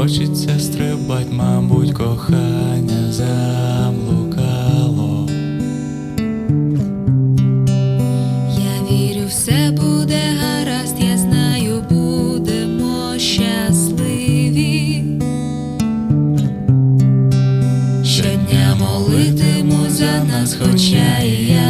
Хочеться стрибать, мабуть, кохання заблукало. Я вірю, все буде гаразд, я знаю, будемо щасливі. Щодня молитиму за нас, хоча і янголи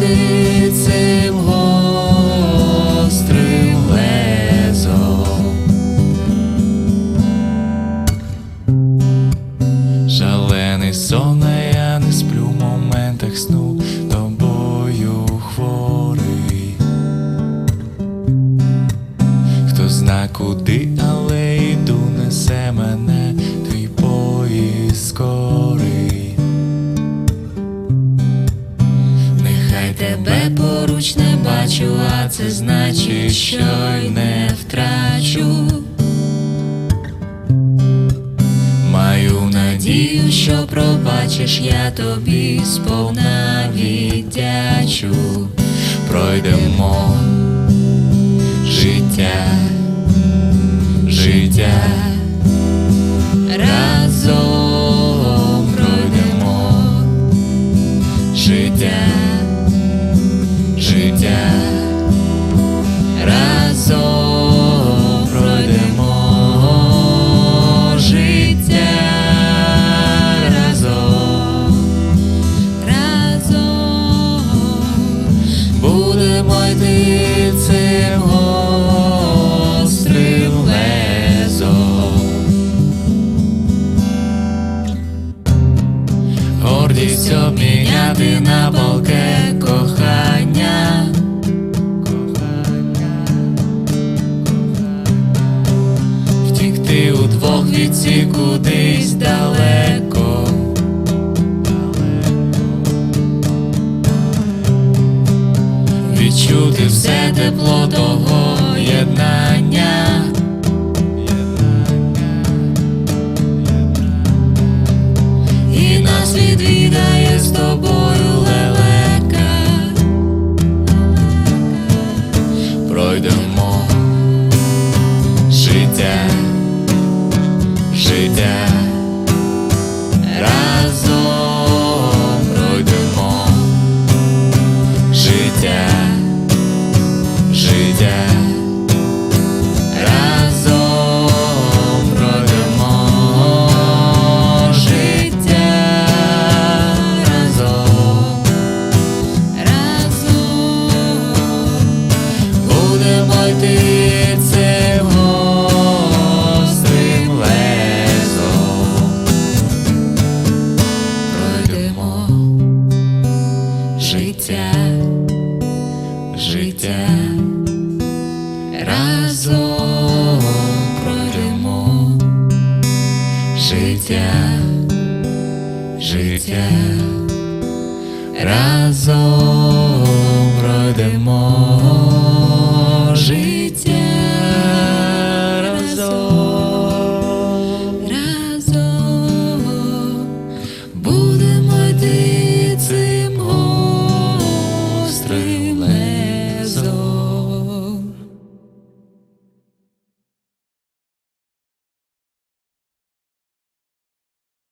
Йти цим гострим лезом. Шалений я не сплю в моментах сну тобою хворий. Хто зна куди, але йду, несе мене твій поїзд скорий. Тебе поруч не бачу, а це значить, що й не втрачу. Маю надію, що пробачиш, я тобі сповна віддячу. Пройдемо життя, життя будемо йти цим гострим лезом. Гордість обміняти на палке кохання. Втікти удвох від ці кудись далеко. Все тепло того єднання. разом пройдемо життя, життя, разом пройдемо життя. Будемо йти цим острим